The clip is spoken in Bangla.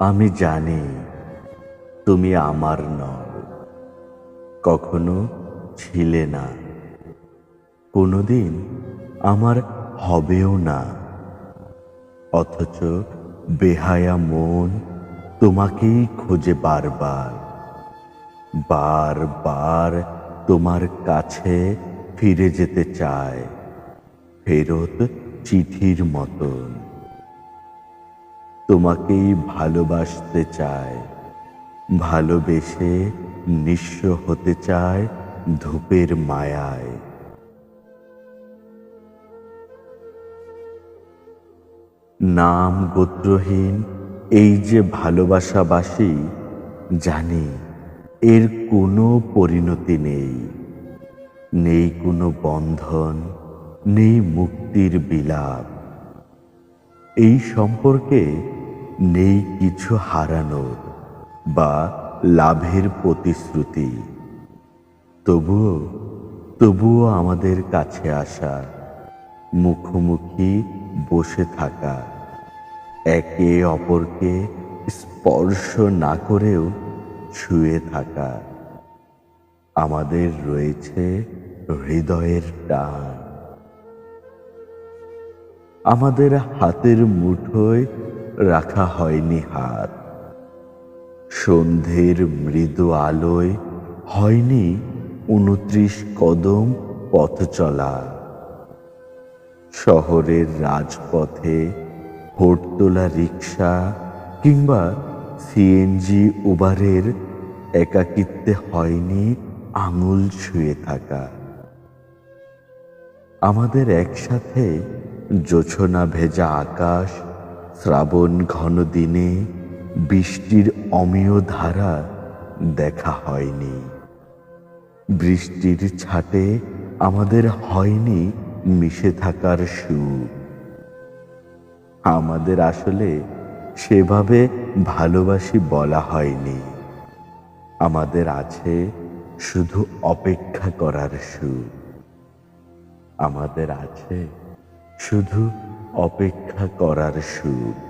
আমি জানি তুমি আমার নও কখনো ছিলে না। কোনোদিন আমার হবেও না। অথচ বেহায়া মন তোমাকেই খোঁজে বারবার। বারবার তোমার কাছে ফিরে যেতে চায়। ফেরত চিঠির মতন। তোমাকেই ভালোবাসতে চায়, ভালোবেসে নিঃস্ব হতে চায় ধূপের মায়ায়। নাম গোত্রহীন, এই যে ভালোবাসাবাসী, জানি এর কোনো পরিণতি নেই। নেই কোনো বন্ধন, নেই মুক্তির বিলাপ। এই সম্পর্কে নেই কিছু হারানো বা লাভের প্রতিশ্রুতি। তবুও তবুও আমাদের কাছে আসা, মুখোমুখি বসে থাকা, একে অপরকে স্পর্শ না করেও ছুঁয়ে থাকা, আমাদের রয়েছে হৃদয়ের টান। আমাদের হাতের মুঠোয় রাখা হয়নি হাত। সন্ধ্যের মৃদু আলোয় হয়নি উনত্রিশ কদম পথ চলা। শহরের রাজপথে ভোট তোলা রিক্সা কিংবা সিএনজি, উবারের একাকিত্বে হয়নি আঙুল ছুঁয়ে থাকা। আমাদের একসাথে জোছনা ভেজা আকাশ শ্রাবণ ঘন দিনে বৃষ্টির অমিয় ধারা দেখা হয়নি। বৃষ্টির ছাটে আমাদের হয়নি মিশে থাকার সুখ আমাদের আসলে সেভাবে ভালোবাসি বলা হয়নি। আমাদের আছে শুধু অপেক্ষা করার সুখ আমাদের আছে শুধু অপেক্ষা করার সুখ।